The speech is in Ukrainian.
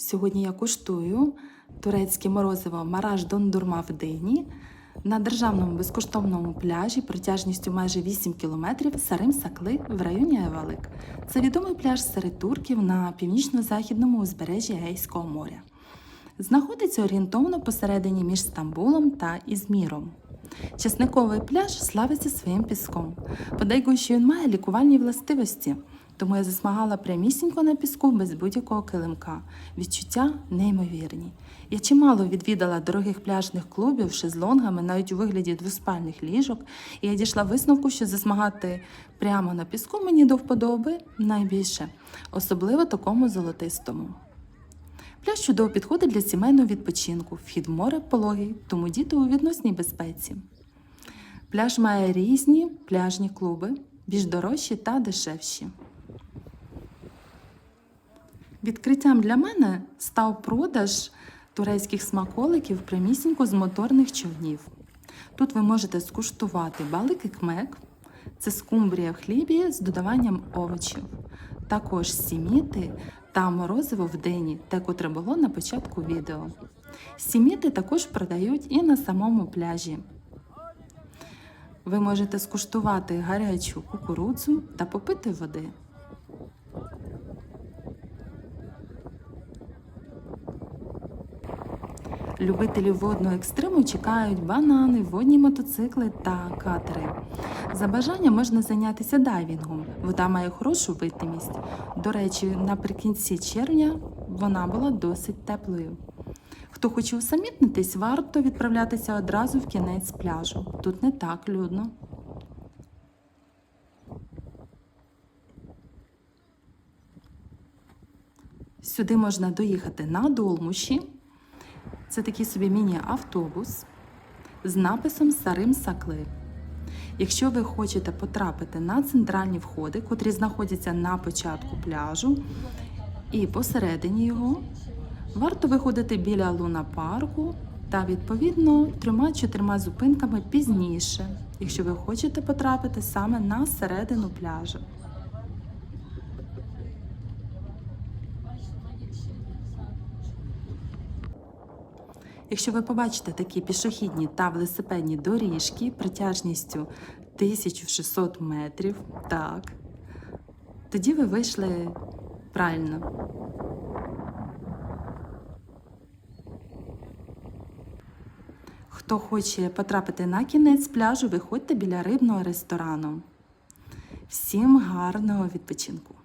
Сьогодні я куштую турецьке морозиво Мараж Дондурма в Дині на державному безкоштовному пляжі протяжністю майже 8 кілометрів Сарим Сакли в районі Евалик. Це відомий пляж серед турків на північно-західному узбережжі Егейського моря. Знаходиться орієнтовно посередині між Стамбулом та Ізміром. Часниковий пляж славиться своїм піском. Подейкують, що він має лікувальні властивості, тому я засмагала прямісінько на піску без будь-якого килимка. Відчуття неймовірні. Я чимало відвідала дорогих пляжних клубів шезлонгами, навіть у вигляді двоспальних ліжок, і я дійшла висновку, що засмагати прямо на піску мені до вподоби найбільше, особливо такому золотистому. Пляж чудово підходить для сімейного відпочинку. Вхід в море пологий, тому діти у відносній безпеці. Пляж має різні пляжні клуби, більш дорожчі та дешевші. Відкриттям для мене став продаж турецьких смаколиків прямісінько з моторних човнів. Тут ви можете скуштувати балики кмек, це скумбрія в хлібі з додаванням овочів, також сіміти та морозиво в дені, те, котре було на початку відео. Сіміти також продають і на самому пляжі. Ви можете скуштувати гарячу кукурудзу та попити води. Любителів водного екстриму чекають банани, водні мотоцикли та катери. За бажанням можна зайнятися дайвінгом. Вода має хорошу видимість. До речі, наприкінці червня вона була досить теплою. Хто хоче усамітнитись, варто відправлятися одразу в кінець пляжу. Тут не так людно. Сюди можна доїхати на долмуші. Це такий собі міні-автобус з написом Сарим Сакли. Якщо ви хочете потрапити на центральні входи, котрі знаходяться на початку пляжу і посередині його, варто виходити біля луна парку та відповідно трьома-чотирма зупинками пізніше, якщо ви хочете потрапити саме на середину пляжу. Якщо ви побачите такі пішохідні та велосипедні доріжки притяжністю 1600 метрів, так, тоді ви вийшли правильно. Хто хоче потрапити на кінець пляжу, виходьте біля рибного ресторану. Всім гарного відпочинку!